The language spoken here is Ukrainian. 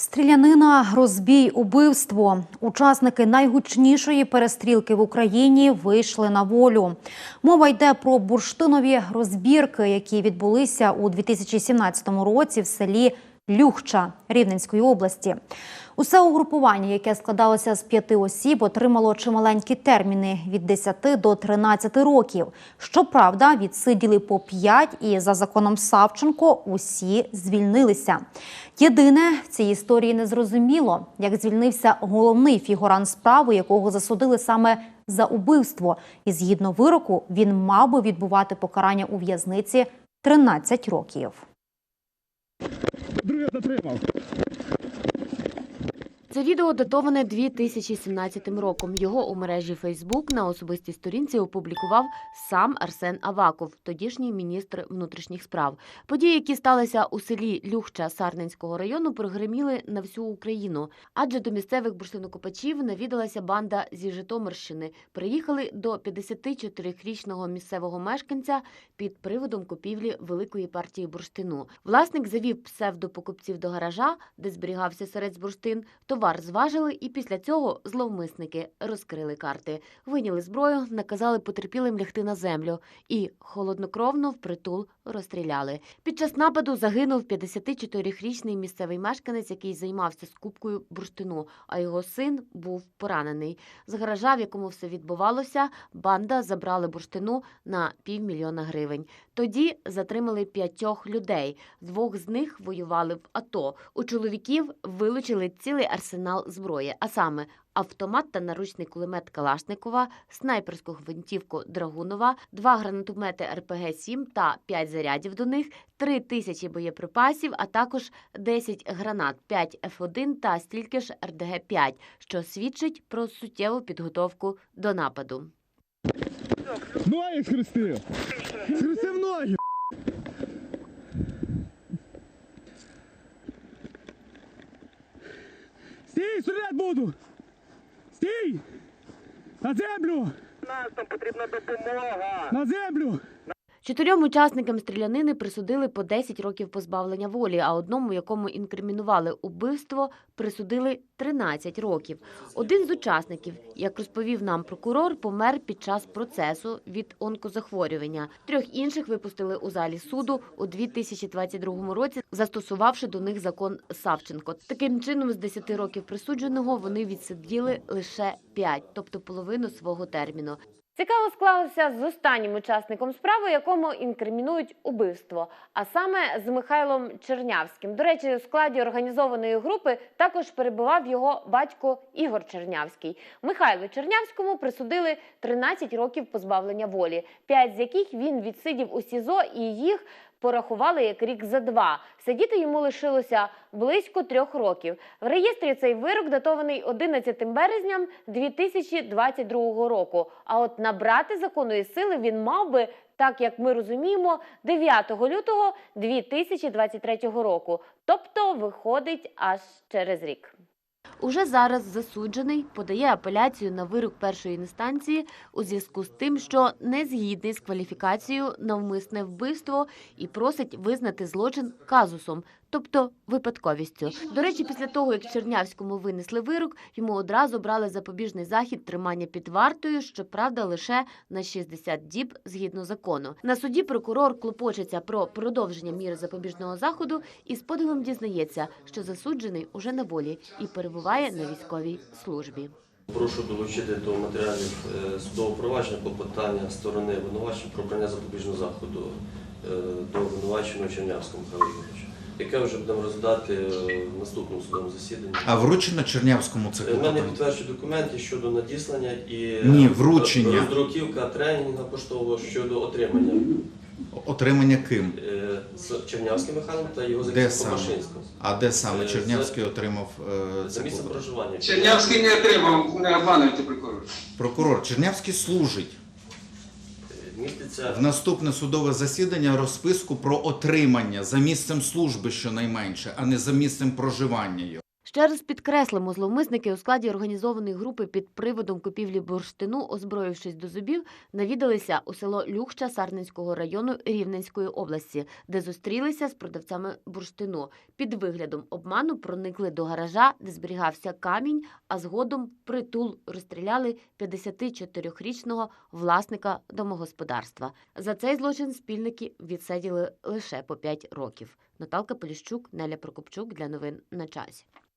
Стрілянина, розбій, убивство. Учасники найгучнішої перестрілки в Україні вийшли на волю. Мова йде про бурштинові розбірки, які відбулися у 2017 році в селі Люхча Рівненської області. Усе угрупування, яке складалося з п'яти осіб, отримало чималенькі терміни від 10 до 13 років. Щоправда, відсиділи по 5 і за законом Савченко усі звільнилися. Єдине в цій історії не зрозуміло, як звільнився головний фігурант справи, якого засудили саме за убивство. І згідно вироку, він мав би відбувати покарання у в'язниці 13 років. Другий дотримав. Це відео датоване 2017 роком. Його у мережі Фейсбук на особистій сторінці опублікував сам Арсен Аваков, тодішній міністр внутрішніх справ. Події, які сталися у селі Люхча Сарненського району, прогреміли на всю Україну. Адже до місцевих бурштинокопачів навідалася банда зі Житомирщини. Приїхали до 54-річного місцевого мешканця під приводом купівлі великої партії бурштину. Власник завів псевдопокупців до гаража, де зберігався серець бурштин. Товар зважили, і після цього зловмисники розкрили карти, виняли зброю, наказали потерпілим лягти на землю і холоднокровно впритул розстріляли. Під час нападу загинув 54-річний місцевий мешканець, який займався скупкою бурштину, а його син був поранений. З гаража, в якому все відбувалося, банда забрали бурштину на півмільйона гривень. Тоді затримали п'ятьох людей. Двох з них воювали в АТО. У чоловіків вилучили цілий арсенал зброї, а саме автомат та наручний кулемет Калашникова, снайперську гвинтівку Драгунова, два гранатомети РПГ-7 та 5 зарядів до них, 3 тисячі боєприпасів, а також 10 гранат, 5 Ф1 та стільки ж РДГ-5, що свідчить про суттєву підготовку до нападу. Ноги схрестив. Схрестив ноги. Стій, стріляти буду. Стій. На землю. Нам потрібна допомога. На землю. Чотирьом учасникам стрілянини присудили по 10 років позбавлення волі, а одному, якому інкримінували убивство, присудили 13 років. Один з учасників, як розповів нам прокурор, помер під час процесу від онкозахворювання. Трьох інших випустили у залі суду у 2022 році, застосувавши до них закон Савченко. Таким чином, з 10 років присудженого вони відсиділи лише 5, тобто половину свого терміну. Цікаво склалося з останнім учасником справи, якому інкримінують убивство, а саме з Михайлом Чернявським. До речі, у складі організованої групи також перебував його батько Ігор Чернявський. Михайлу Чернявському присудили 13 років позбавлення волі, 5 з яких він відсидів у СІЗО, і їх порахували як рік за два. Сидіти йому лишилося близько трьох років. В реєстрі цей вирок датований 11 березням 2022 року. А от набрати законної сили він мав би, так як ми розуміємо, 9 лютого 2023 року. Тобто виходить аж через рік. Уже зараз засуджений подає апеляцію на вирок першої інстанції у зв'язку з тим, що не згідний з кваліфікацією навмисне вбивство і просить визнати злочин казусом, тобто випадковістю. До речі, після того як Чернявському винесли вирок, йому одразу брали запобіжний захід тримання під вартою, щоправда, лише на 60 діб згідно закону. На суді прокурор клопочеться про продовження міри запобіжного заходу і з подивом дізнається, що засуджений уже на волі і перебуває на військовій службі. Прошу долучити до матеріалів е, судового провадження клопотання сторони обвинувачення про обрання запобіжного заходу е, до обвинуваченого Чернявського Михайла яке вже будемо розглядати е, в наступному судовому засіданні. А вручено Чернявському це Е, В мене клопотання? підтверджують документи щодо надіслання і е, Ні, вручення. роздруківка тренінгу поштового щодо отримання Отримання ким? е, з Чернявським Михайлом та його Де захисником саме? Машинського. А де саме Е, Чернявський отримав е, За це місцем клопотання? проживання. Чернявський не отримав, не обмануйте прокурор. Прокурор Чернявський служить Е, Міститься в наступне судове засідання розписку про отримання за місцем служби щонайменше, а не за місцем проживання його. Ще раз підкреслимо, зловмисники у складі організованої групи під приводом купівлі бурштину, озброївшись до зубів, навідалися у село Люхча Сарненського району Рівненської області, де зустрілися з продавцями бурштину. Під виглядом обману проникли до гаража, де зберігався камінь, а згодом притул розстріляли 54-річного власника домогосподарства. За цей злочин спільники відсиділи лише по 5 років. Наталка Поліщук, Неля Прокопчук для новин на часі.